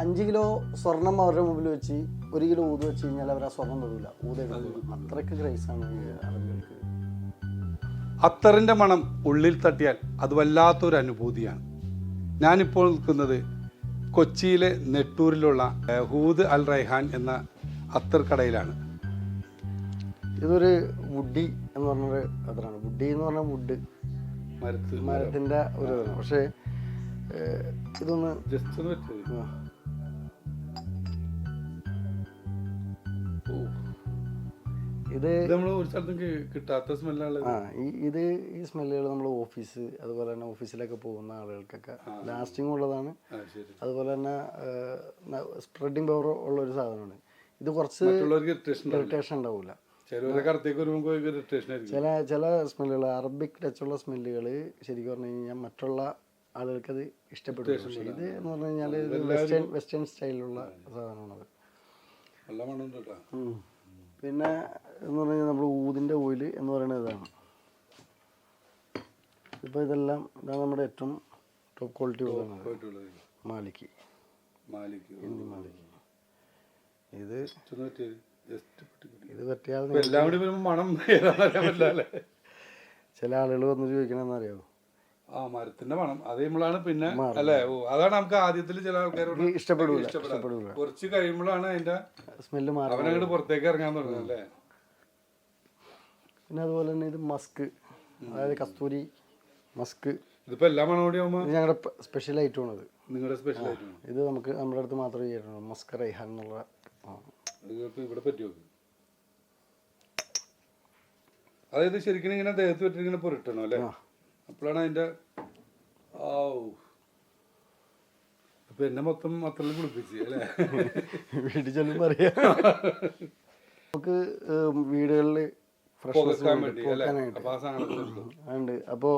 അഞ്ച് കിലോ സ്വർണം അവരുടെ മുമ്പിൽ വെച്ച് ഒരു കിലോ ഊത് വെച്ച് കഴിഞ്ഞാൽ അവർ ആ സ്വർണം തൊടില്ല ഊത് അത്രയ്ക്ക് ക്രൈസ് ആണ് ഈ അറബികൾക്ക് അത്തറിന്റെ മണം ഉള്ളിൽ തട്ടിയാൽ അത് വല്ലാത്തൊരു അനുഭൂതിയാണ്. ഞാനിപ്പോൾ നിൽക്കുന്നത് കൊച്ചിയിലെ നെട്ടൂരിലുള്ള ഹൂദ് അൽ റൈഹാൻ എന്ന അത്തർ കടയിലാണ്. ഇതൊരു വുഡി എന്ന് പറഞ്ഞൊരു അതാണ് വുഡി എന്ന് പറഞ്ഞാൽ വുഡ് മരത്തിന്റെ മരത്തിന്റെ ഒരു പക്ഷേ ഇതൊന്ന് ജസ്റ്റ് ഒന്ന് ഇത് കിട്ടാത്ത സ്മെല്ലാണ് ആ ഈ ഇത് ഈ സ്മെല്ലുകൾ നമ്മൾ ഓഫീസ് അതുപോലെ തന്നെ ഓഫീസിലൊക്കെ പോകുന്ന ആളുകൾക്കൊക്കെ ലാസ്റ്റിംഗ് ഉള്ളതാണ്. അതുപോലെ തന്നെ സ്പ്രെഡിങ് പവർ ഉള്ള ഒരു സാധനമാണ്. ഇത് കുറച്ച് ഇറിറ്റേഷൻ ഉണ്ടാവില്ല. ചില ചില സ്മെല്ലുകൾ അറബിക് ടച്ചുള്ള സ്മെല്ലുകൾ ശരിക്കും പറഞ്ഞു കഴിഞ്ഞാൽ മറ്റുള്ള ആളുകൾക്ക് അത് ഇഷ്ടപ്പെട്ടു പക്ഷേ ഇത് എന്ന് പറഞ്ഞു കഴിഞ്ഞാൽ വെസ്റ്റേൺ വെസ്റ്റേൺ സ്റ്റൈലിലുള്ള സാധനമാണത്. നല്ല മണം കേട്ടോ. പിന്നെ എന്ന് പറഞ്ഞു കഴിഞ്ഞാൽ നമ്മൾ ഊതിന്റെ ഓയിൽ എന്ന് പറയുന്നത് ഇതാണ്. ഇപ്പോൾ ഇതെല്ലാം ഇതാണ് നമ്മുടെ ഏറ്റവും ടോപ്പ് ക്വാളിറ്റി ഉള്ളത് മാലിക്ക് മാലിക്ക് ഹിന്ദി മാലിക്ക് ഇത് ഇത് പറ്റിയാൽ മണം ചില ആളുകൾ വന്ന് ചോദിക്കണമെന്ന് അറിയാമോ ആ മരത്തിന്റെ മണം. അത് നമ്മളാണ് പിന്നെ അല്ലേ? ഓ അതാണ് നമുക്ക് ആദ്യത്തിൽ ചില ആൾക്കാരോട് ഇഷ്ടപ്പെടുക ഇഷ്ടപ്പെടില്ല ഇഷ്ടപ്പെടാം. ഇഷ്ടപ്പെടില്ല കുറച്ച് കഴിയുമ്പോഴാണ് അതിന്റെ സ്മെല്ല് അവനങ്ങോട്ട് പുറത്തേക്ക് ഇറങ്ങാൻ തുടങ്ങുന്നത് അല്ലേ? പിന്നെ അതുപോലെ തന്നെ ഇത് മസ്ക് അതായത് കസ്തൂരി മസ്ക്. ഇതിപ്പോ എല്ലാ മണം കൂടി ആവുമ്പോ ഞങ്ങളുടെ സ്പെഷ്യൽ ഐറ്റമാണ് ഇത്. നിങ്ങളുടെ സ്പെഷ്യൽ ആയിട്ട് ഇത് നമുക്ക് നമ്മുടെ അടുത്ത് മാത്രമേ ചെയ്യാറുള്ളൂ. മസ്ക് റൈഹാൻ എന്നുള്ള ഇവിടെ പറ്റി നോക്ക്. അതായത് ശരിക്കും ഇങ്ങനെ ദേഹത്ത് പറ്റി ഇങ്ങനെ പുരട്ടണം അല്ലേ. അപ്പോഴാണ് അതിന്റെ ഓ അപ്പൊ എന്നെ മൊത്തം അത്രയും കുളിപ്പിച്ച് അല്ലേ? വീട്ടിൽ ചെല്ലുമ്പോൾ അറിയാം നമുക്ക് വീടുകളിൽ ഫ്രഷ്നെസ് പുകക്കാൻ വേണ്ടി അല്ലേ? പോക്കാനായിട്ട്. അപ്പൊ ആ സാധനത്തിൽ ഉണ്ട് അപ്പോൾ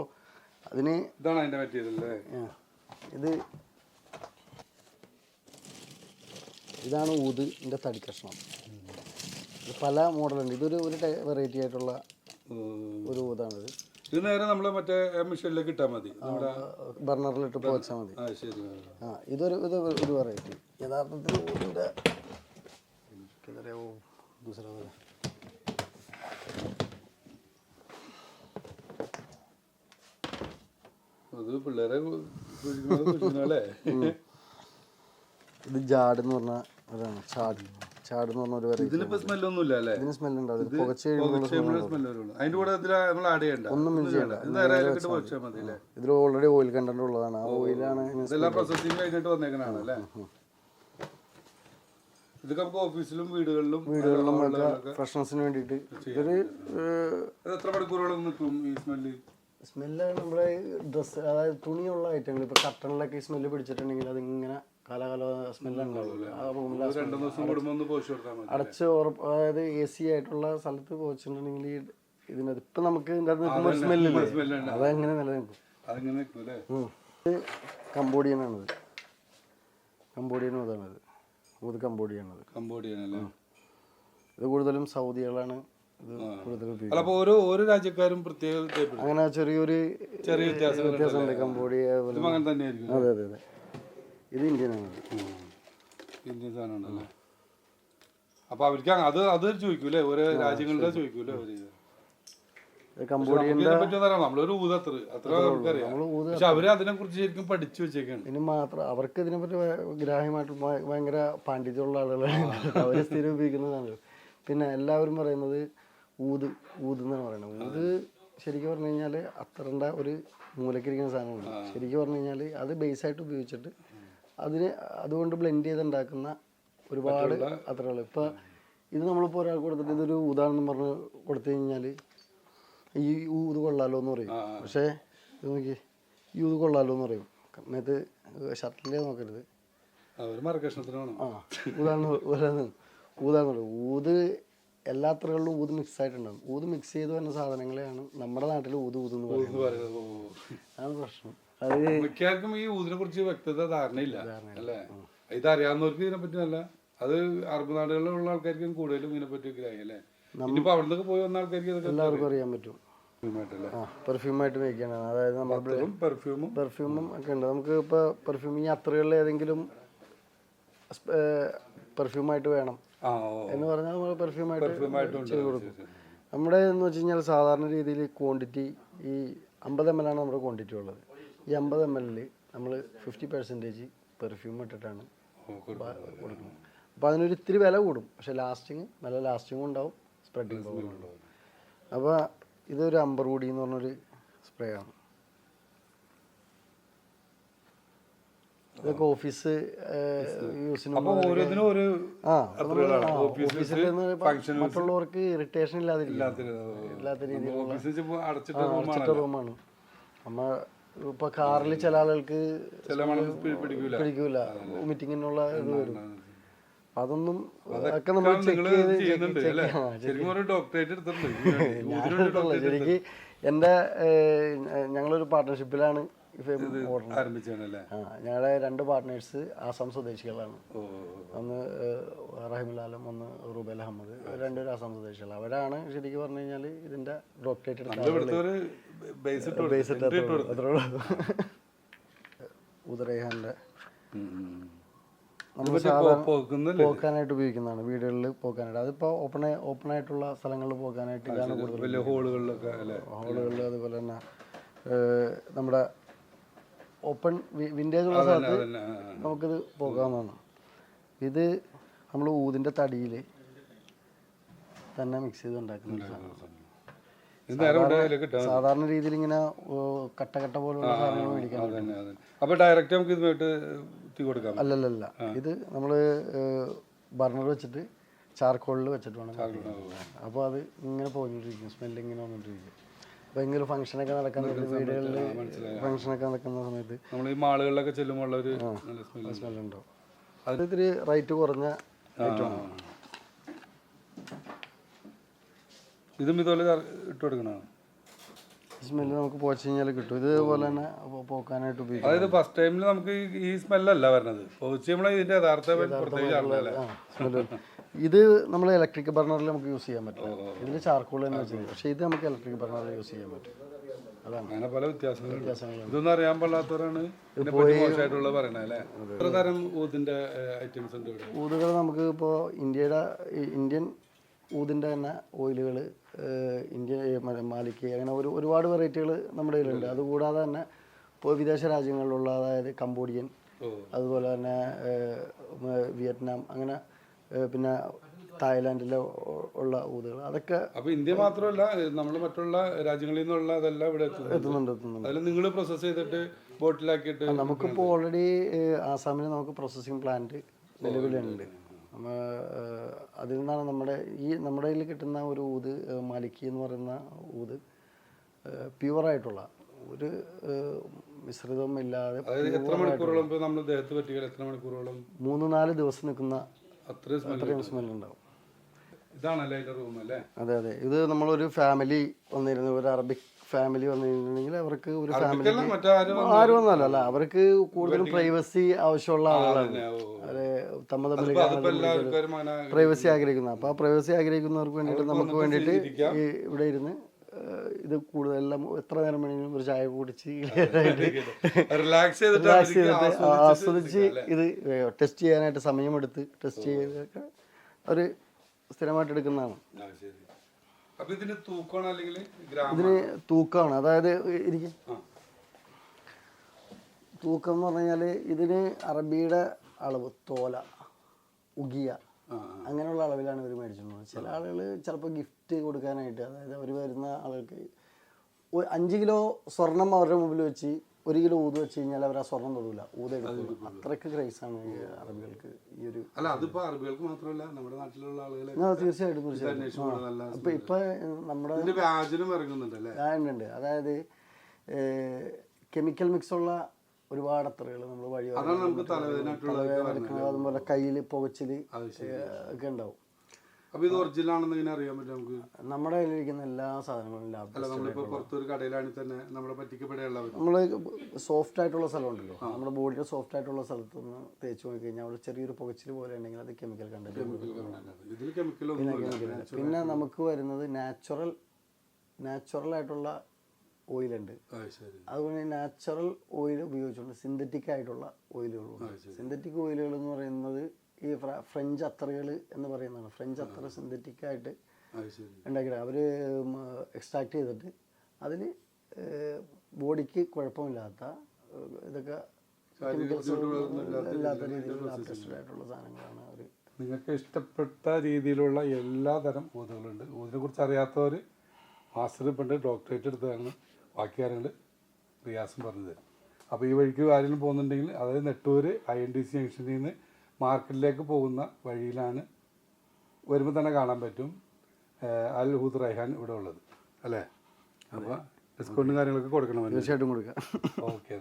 അതിന് ഇതാണ് അതിന്റെ പറ്റിയതല്ലേ ആ, ഇത് ഇതാണ് ഊത് ഊതിന്റെ തടി കഷ്ണം. ഇത് പല മോഡലുണ്ട്. ഇതൊരു ഒരു വെറൈറ്റി ആയിട്ടുള്ള ഉം. ഒരു ഊതാണിത്. ഇത് നേരെ നമ്മൾ മറ്റേ മെഷീനിലേക്ക് ഇട്ടാൽ മതി. നമ്മുടെ ബർണറിലിട്ട് പോച്ചാൽ മതി. ആ ശരി ആ ഇതൊരു ഇത് ഒരു വെറൈറ്റി യഥാർത്ഥത്തിൽ ദൂസറ അത് പിള്ളേരെ അല്ലേ ഇത് ജാഡ് എന്ന് പറഞ്ഞ അതാണ് ചാട്. ചാട് എന്ന് പറഞ്ഞ ഒരു ഇല്ല അല്ലേ? ഇതിന് സ്മെൽ ഉണ്ടാവും ഇത് പുകച്ച് കഴിയുമ്പോൾ സ്മെല്ല് വരുള്ളൂ അതിന്റെ കൂടെ ഇതിൽ നമ്മൾ ആഡ് ചെയ്യണ്ട. ഒന്നും മിക്സ് ചെയ്യണ്ട. ഇത് നേരെ അതിലേക്കിട്ട് പൊളിച്ചാൽ മതി അല്ലേ? ഇതിൽ ഓൾറെഡി ഓയിൽ കണ്ടന്റ് ഉള്ളതാണ്. ആ ഓയിലാണ് ഇതെല്ലാം പ്രോസസ്സിങ് കഴിഞ്ഞിട്ട് വന്നേക്കണാണ് അല്ലേ? ഇതൊക്കെ നമുക്ക് ഓഫീസിലും വീടുകളിലും വീടുകളിലും ഫ്രഷ്നസിന് വേണ്ടിയിട്ട് ഇതൊരു എത്ര മണിക്കൂറോളം നിൽക്കും ഈ സ്മെല്ല് സ്മെല്ലാണ് നമ്മുടെ ഡ്രസ്സ് അതായത് തുണിയുള്ള ഐറ്റങ്ങൾ ഇപ്പോൾ കട്ടണിലൊക്കെ ഈ സ്മെല്ല് പിടിച്ചിട്ടുണ്ടെങ്കിൽ അതിങ്ങനെ കാലാകാല ആ റൂമിൽ അടച്ച് ഉറപ്പ് അതായത് എ സി ആയിട്ടുള്ള സ്ഥലത്ത് പോയിട്ടുണ്ടെങ്കിൽ ഇതിനകത്ത് ഇപ്പം നമുക്ക് ഇതിന്റെ നിൽക്കുമ്പോൾ സ്മെല്ലില്ലേ അതങ്ങനെ നിലനിൽക്കും. കംബോഡിയൻ ആണത് അല്ലേ? ഉം. ഇത് കംബോഡിയനാണിത്. കംബോഡിയൻ കംബോഡിയാണത് കമ്പോഡിയൻ അല്ലേ? ഇത് കൂടുതലും സൗദികളാണ് ഇത് കൂടുതൽ ഉപയോഗിക്കുന്നത്. അല്ല ഓരോ ഓരോ രാജ്യക്കാരും പ്രത്യേക അങ്ങനെ ചെറിയൊരു ചെറിയ വ്യത്യാസമുണ്ട്. കംബോഡിയ അതെ അതെ അതെ. ഇത് ഇന്ത്യനാണ് ഇന്ത്യൻ സാധനമാണ് അല്ലേ അപ്പൊ അവർക്ക് അത് അത് ചോദിക്കൂലേ? ഓരോ രാജ്യങ്ങളുടെ ചോദിക്കൂലേ അവർ? അറിയാം നമ്മളൊരു ഊത് അത്ര അത്ര നമുക്കറിയാം. പക്ഷെ അവർ അതിനെ കുറിച്ച് ശരിക്കും പഠിച്ചു വെച്ചേക്കാണ്. ഇനി മാത്രം അവർക്ക് ഇതിനെപ്പറ്റി ഗ്രാഹ്യമായിട്ട് ഭയ- ഭയങ്കര പാണ്ഡിത്യമുള്ള ആളുകളാണ് അവർ സ്ഥിരം ഉപയോഗിക്കുന്നതാണ്. പിന്നെ എല്ലാവരും പറയുന്നത് ഊത് ഊത് എന്നാണ് പറയുന്നത്. ഊത് ശരിക്കും പറഞ്ഞു കഴിഞ്ഞാൽ അത്രണ്ട ഒരു മൂലക്കിരിക്കുന്ന സാധനമാണ്. ശരിക്കും പറഞ്ഞു കഴിഞ്ഞാൽ അത് ബേസായിട്ട് ഉപയോഗിച്ചിട്ട് അതിന് അതുകൊണ്ട് ബ്ലെൻഡ് ചെയ്തുണ്ടാക്കുന്ന ഒരുപാട് അത്രകൾ ഇപ്പം ഇത് നമ്മളിപ്പോൾ ഒരാൾക്ക് കൊടുത്തിട്ട് ഇതൊരു ഉദാഹരണം പറഞ്ഞ് കൊടുത്തു കഴിഞ്ഞാൽ ഈ ഊത് കൊള്ളാലോ എന്ന് പറയും. പക്ഷേ ഇത് നോക്കി ഈ ഊത് കൊള്ളാലോ എന്ന് പറയും. മേത്ത് ഷർട്ടിന്റെ നോക്കരുത്. ആ ഉദാഹരണം ഉദാഹരണം ഊത് എല്ലാ അത്രകളിലും ഊത് മിക്സ് ആയിട്ടുണ്ടാകും ഊത് മിക്സ് ചെയ്ത് വരുന്ന സാധനങ്ങളെയാണ് നമ്മുടെ നാട്ടിൽ ഊത് ഊത് എന്ന് പറയുന്നത്. അതാണ് പ്രശ്നം. അത് മിക്കവർക്കും ഈ ഊതിനെ കുറിച്ച് വ്യക്തത ധാരണയില്ല. അല്ലേ? ഇതറിയാവുന്നവർക്ക് ഇതിനെ പറ്റി നല്ല അത് അറബ് നാടുകളിലുള്ള ആൾക്കാർക്കും കൂടുതലും ഇതിനെ പറ്റി ഗ്രാഹ്യം അല്ലേ? ഇനിയിപ്പോ അവിടെ നിന്നൊക്കെ പോയി വന്ന ആൾക്കാർക്ക് ഇതൊക്കെ എല്ലാവർക്കും അറിയാൻ പറ്റും. പെർഫ്യൂമായിട്ട് മേക്കാണ് അതായത് നമ്മൾ പെർഫ്യൂമും പെർഫ്യൂമും ഒക്കെ ഉണ്ട്. നമുക്ക് ഇപ്പോൾ പെർഫ്യൂമിങ് അത്രയുള്ള ഏതെങ്കിലും പെർഫ്യൂമായിട്ട് വേണം. എന്ന് പറഞ്ഞാൽ നമ്മൾ പെർഫ്യൂമായിട്ട് ചെയ്ത് കൊടുക്കും. നമ്മുടെ എന്ന് വെച്ച് കഴിഞ്ഞാൽ സാധാരണ രീതിയിൽ ക്വാണ്ടിറ്റി ഈ അമ്പത് എം എൽ ആണ് നമ്മുടെ ക്വാണ്ടിറ്റി ഉള്ളത്. ഈ അമ്പത് എം എല്ലിൽ നമ്മൾ ഫിഫ്റ്റി പെർസെന്റേജ് പെർഫ്യൂം ഇട്ടിട്ടാണ് കൊടുക്കുന്നത്. അപ്പോൾ അതിനൊരു ഇത്തിരി വില കൂടും. പക്ഷേ ലാസ്റ്റിങ് നല്ല ലാസ്റ്റിങ്ങും ഉണ്ടാവും സ്പ്രെഡിങ് ഉണ്ടാവും. അപ്പോൾ ഇതൊരു അമ്പർ കൂടി എന്ന് പറഞ്ഞൊരു സ്പ്രേ ആണ്. ഇതൊക്കെ ഓഫീസ് ഓരോന്നിനും ഒരു മറ്റുള്ളവർക്ക് ഇറിറ്റേഷൻ ഇല്ലാത്ത- രീതിയിലുള്ള അടച്ചിട്ട റൂമാണ് നമ്മ ഇപ്പൊ കാറിൽ ചില ആളുകൾക്ക് പിടിക്കൂല. മീറ്റിങ്ങിനുള്ള വോമിറ്റിങ്ങിനുള്ള ഇത് വരും. അതൊന്നും ഒക്കെ നമ്മൾ ചെക്ക് ചെയ്ത് ശരിക്കും എന്റെ ഞങ്ങളൊരു പാർട്ട്ണർഷിപ്പിലാണ് ഞങ്ങളുടെ രണ്ട് പാർട്ട്നേഴ്സ് ആസാം സ്വദേശികളാണ്. ഒന്ന് റഹിമുലാലും ഒന്ന് റുബേൽ അഹമ്മദ്. രണ്ടുപേരും ആസാം സ്വദേശികൾ അവരാണ് ശരിക്കും പറഞ്ഞു കഴിഞ്ഞാൽ ഇതിന്റെ ഡോക്ടറേറ്റ് എടുത്ത ഉദരേഹാന്റെ. നമ്മൾ? പോക്കാനായിട്ട് ഉപയോഗിക്കുന്നതാണ്. വീടുകളിൽ പോക്കാനായിട്ട്. അതിപ്പോ ഓപ്പൺ ഓപ്പൺ ആയിട്ടുള്ള സ്ഥലങ്ങളിൽ പോകാനായിട്ട് ഇതാണ് കൂടുതൽ ഹോളുകളിലൊക്കെ ഹോളുകളിൽ അതുപോലെ തന്നെ നമ്മുടെ ഓപ്പൺ വിന്റേജ് ഉള്ള സ്ഥലത്ത്. നമുക്കിത് പോകാവുന്നതാണ് ഇത് നമ്മൾ ഊതിന്റെ തടിയിൽ തന്നെ മിക്സ് ചെയ്ത് ഉണ്ടാക്കുന്ന ഒരു നേരെ കൊണ്ട് അതിലേക്ക് സാധാരണ രീതിയിൽ ഇങ്ങനെ കട്ട കട്ട പോലുള്ള സാധനങ്ങൾ മേടിക്കാൻ അതന്നെ ഡയറക്റ്റ് നമുക്ക് ഇതുമായിട്ട് തീ കൊടുക്കാം. അല്ലല്ലല്ല. ഇത് നമ്മൾ ബർണർ വെച്ചിട്ട് ചാർക്കോളിൽ വെച്ചിട്ട് വേണം. അപ്പോൾ അത് ഇങ്ങനെ പോയിക്കൊണ്ടിരിക്കും സ്മെല്ല് ഇങ്ങനെ വന്നുകൊണ്ടിരിക്കും ഫംഗ്ഷൻ ഫംഗ്ഷനൊക്കെ നടക്കുന്ന വീടുകളിൽ ഫംഗ്ഷനൊക്കെ നടക്കുന്ന സമയത്ത്. നമ്മൾ ഈ മാളുകളിലൊക്കെ ചെല്ലുമ്പോൾ ഒരു നല്ല അത് ഇത്തിരി റേറ്റ് കുറഞ്ഞ ഐറ്റമാണ് ഇതും ഇതുപോലെ ഇട്ട് കൊടുക്കണം? സ്മെല്ല് നമുക്ക് പോച്ച് കഴിഞ്ഞാൽ കിട്ടും. ഇതുപോലെ തന്നെ പോക്കാനായിട്ട് ഉപയോഗിക്കും. അതായത് ഫസ്റ്റ് ടൈമിൽ നമുക്ക് ഈ- സ്മെല്ലല്ല വരുന്നത് പോച്ച് നമ്മളെ ഇതിന്റെ യഥാർത്ഥ. ഇത് നമ്മൾ ഇലക്ട്രിക് ബർണറിൽ നമുക്ക് യൂസ് ചെയ്യാൻ പറ്റും. ഇതിൽ ചാർക്കോൾ തന്നെ വെച്ചത് പക്ഷേ ഇത് നമുക്ക് ഇലക്ട്രിക് ബർണറിൽ യൂസ് ചെയ്യാൻ പറ്റും. അങ്ങനെ പല വ്യത്യാസങ്ങളുണ്ട്. ഇതൊന്നും അറിയാൻ പാടാത്തവരാണ് മോശമായിട്ടുള്ള പറയണത് അല്ലേ? എത്ര തരം ഊതിന്റെ ഐറ്റംസ് ഉണ്ട് ഊതുകൾ നമുക്ക് ഇപ്പോൾ ഇന്ത്യയുടെ ഇന്ത്യൻ ഊതിന്റെ തന്നെ ഓയിലുകൾ ഇന്ത്യ മാലിക്ക് അങ്ങനെ ഒരു ഒരുപാട് വെറൈറ്റികൾ നമ്മുടെ കയ്യിലുണ്ട്. അതുകൂടാതെ തന്നെ ഇപ്പോൾ വിദേശ രാജ്യങ്ങളിലുള്ള അതായത് കംബോഡിയൻ അതുപോലെ തന്നെ വിയറ്റ്നാം അങ്ങനെ പിന്നെ തായ്ലാൻഡിലെ ഉള്ള ഊതുകൾ. അതൊക്കെ അപ്പൊ ഇന്ത്യ മാത്രമല്ല നമ്മൾ മറ്റുള്ള രാജ്യങ്ങളിൽ നിന്നുള്ള അതെല്ലാം ഇവിടെ എത്തുന്നു എത്തുന്നുണ്ട് എത്തുന്നുണ്ട്. അതിൽ നിങ്ങൾ പ്രോസസ് ചെയ്തിട്ട് ബോട്ടിലാക്കിയിട്ട് നമുക്കിപ്പോൾ ഓൾറെഡി ആസാമിൽ നമുക്ക് പ്രോസസ്സിംഗ് പ്ലാന്റ് നിലവിലുണ്ട്. നമ്മ ഏഹ്, അതിൽ നിന്നാണ് നമ്മുടെ ഈ നമ്മുടെ കയ്യിൽ കിട്ടുന്ന ഒരു ഊത് മാലിക്കി എന്ന് പറയുന്ന ഊത് പ്യുവറായിട്ടുള്ള ഒരു മിശ്രിതവും ഇല്ലാതെ എത്ര മണിക്കൂറോളം നമ്മൾ ദേഹത്ത് പറ്റിയാൽ എത്ര മണിക്കൂറോളം മൂന്ന് നാല് ദിവസം നിൽക്കുന്ന അത്രയും സ്മെല്ലുണ്ടാവും ഉണ്ടാവും. ഇതാണല്ലേ അതിന്റെ റൂം അല്ലേ? അതെ അതെ. ഇത് നമ്മളൊരു ഫാമിലി വന്നിരുന്നു. ഒരു അറബിക് ഫാമിലി വന്നിരുന്നെങ്കിൽ അവർക്ക് ഒരു ഫാമിലി ആരും ഒന്നല്ല അല്ല അവർക്ക് കൂടുതലും പ്രൈവസി ആവശ്യമുള്ള ആളുകളാണ് അതെ. അവരെ തമ്മ തമ്മിൽ പ്രൈവസി ആഗ്രഹിക്കുന്ന. അപ്പൊ ആ പ്രൈവസി ആഗ്രഹിക്കുന്നവർക്ക് വേണ്ടിയിട്ട് നമുക്ക് വേണ്ടിയിട്ട് ഈ ഇവിടെ ഇരുന്ന് ഇത് കൂടുതൽ എല്ലാം എത്ര നേരം വേണമെങ്കിലും ഒരു ചായ കുടിച്ച് റിലാക്സ് ചെയ്തിട്ട് ആസ്വദിച്ച് ഇത് ടെസ്റ്റ് ചെയ്യാനായിട്ട് സമയമെടുത്ത് ടെസ്റ്റ് ചെയ്തൊക്കെ ഒരു സ്ഥിരമായിട്ട് എടുക്കുന്നതാണ്. ഇതിന് തൂക്കമാണ്. അതായത് എനിക്ക് തൂക്കം എന്ന് പറഞ്ഞു കഴിഞ്ഞാൽ ഇതിന് അറബിയുടെ അളവ് തോല ഉഗിയ അങ്ങനെയുള്ള അളവിലാണ് ഇവർ മേടിച്ചിട്ടുള്ളത്. ചില ആളുകൾ ചിലപ്പോൾ ഗിഫ്റ്റ് കൊടുക്കാനായിട്ട് അതായത് അവർ വരുന്ന ആളുകൾക്ക് അഞ്ച് കിലോ സ്വർണം അവരുടെ മുമ്പിൽ വെച്ച് ഒരു കിലോ ഊത് വെച്ച് കഴിഞ്ഞാൽ അവർ ആ സ്വർണം തൊടൂല. ഊത് എടുക്കുള്ളൂ അത്രയ്ക്ക് ക്രൈസാണ് അറബികൾക്ക് ഈ ഒരു അല്ല അതിപ്പോ അറബികൾക്ക് മാത്രമല്ല നമ്മുടെ നാട്ടിലുള്ള ആളുകളെ തീർച്ചയായിട്ടും തീർച്ചയായിട്ടും. നല്ല ഇപ്പം നമ്മുടെ വ്യാജനും ഇറങ്ങുന്നുണ്ട് അല്ലേ ആ, ഉണ്ട് അതായത് കെമിക്കൽ മിക്സ് ഉള്ള ഒരുപാട് അത്രകൾ നമ്മൾ വഴി അതുപോലെ കയ്യിൽ പുകച്ചിൽ ഒക്കെ ഉണ്ടാവും അപ്പൊ ഇത് ഒറിജിനൽ ആണെന്ന് ഇങ്ങനെ അറിയാൻ പറ്റും നമുക്ക്? നമ്മുടെ കയ്യിലിരിക്കുന്ന എല്ലാ സാധനങ്ങളും നമ്മൾ അല്ല നമ്മളിപ്പോ പുറത്തൊരു കടയിലാണെങ്കിൽ തന്നെ നമ്മളെ പറ്റിക്കപ്പെടാനുള്ളവർ നമ്മൾ സോഫ്റ്റ് ആയിട്ടുള്ള സ്ഥലം ഉണ്ടല്ലോ നമ്മുടെ ബോഡിയുടെ സോഫ്റ്റ് ആയിട്ടുള്ള സ്ഥലത്ത് നിന്ന് തേച്ച് നോക്കി കഴിഞ്ഞാൽ അവിടെ ചെറിയൊരു പുകച്ചിൽ പോലെ ഉണ്ടെങ്കിൽ അത് കെമിക്കൽ കണ്ടന്റ് പിന്നെ നമുക്ക് വരുന്നത് നാച്ചുറൽ നാച്ചുറൽ ആയിട്ടുള്ള ഓയിലുണ്ട് അതുകൊണ്ട് നാച്ചുറൽ ഓയിൽ ഉപയോഗിച്ചുകൊണ്ട് സിന്തറ്റിക് ആയിട്ടുള്ള ഓയിലുകളുണ്ട് സിന്തറ്റിക് ഓയിലുകൾ എന്ന് പറയുന്നത് ഫ്രഞ്ച് അത്തറുകൾ എന്ന് പറയുന്നതാണ്. ഫ്രഞ്ച് അത്തറ് സിന്തറ്റിക് ആയിട്ട് അത് ശരി. ഉണ്ടാക്കിയിട്ട് അവർ എക്സ്ട്രാക്ട് ചെയ്തിട്ട് അതിൽ ബോഡിക്ക് കുഴപ്പമില്ലാത്ത ഇതൊക്കെ ഇല്ലാത്ത രീതിയിലുള്ള ആയിട്ടുള്ള സാധനങ്ങളാണ് അവർ നിങ്ങൾക്ക് ഇഷ്ടപ്പെട്ട രീതിയിലുള്ള എല്ലാ തരം ഊതുകളുണ്ട്. ഊതിനെ കുറിച്ച് അറിയാത്തവർ മാസ്റ്റർ പണ്ട് ഡോക്ടറേറ്റ് എടുത്തതാണ് ബാക്കി കാര്യങ്ങൾ റിയാസും പറഞ്ഞു തരും. അപ്പോൾ ഈ വഴിക്ക് ആരെങ്കിലും പോകുന്നുണ്ടെങ്കിൽ അതായത് Nettoor I N D C ജംഗ്ഷനിൽ നിന്ന് മാർക്കറ്റിലേക്ക് പോകുന്ന വഴിയിലാണ് വരുമ്പോൾ തന്നെ കാണാൻ പറ്റും അൽ ഹൂദ് റൈഹാൻ ഇവിടെ ഉള്ളത്. അല്ലേ? അപ്പോൾ ഡിസ്കൗണ്ടും കാര്യങ്ങളൊക്കെ കൊടുക്കണം തീർച്ചയായിട്ടും കൊടുക്കാം. ഓക്കെ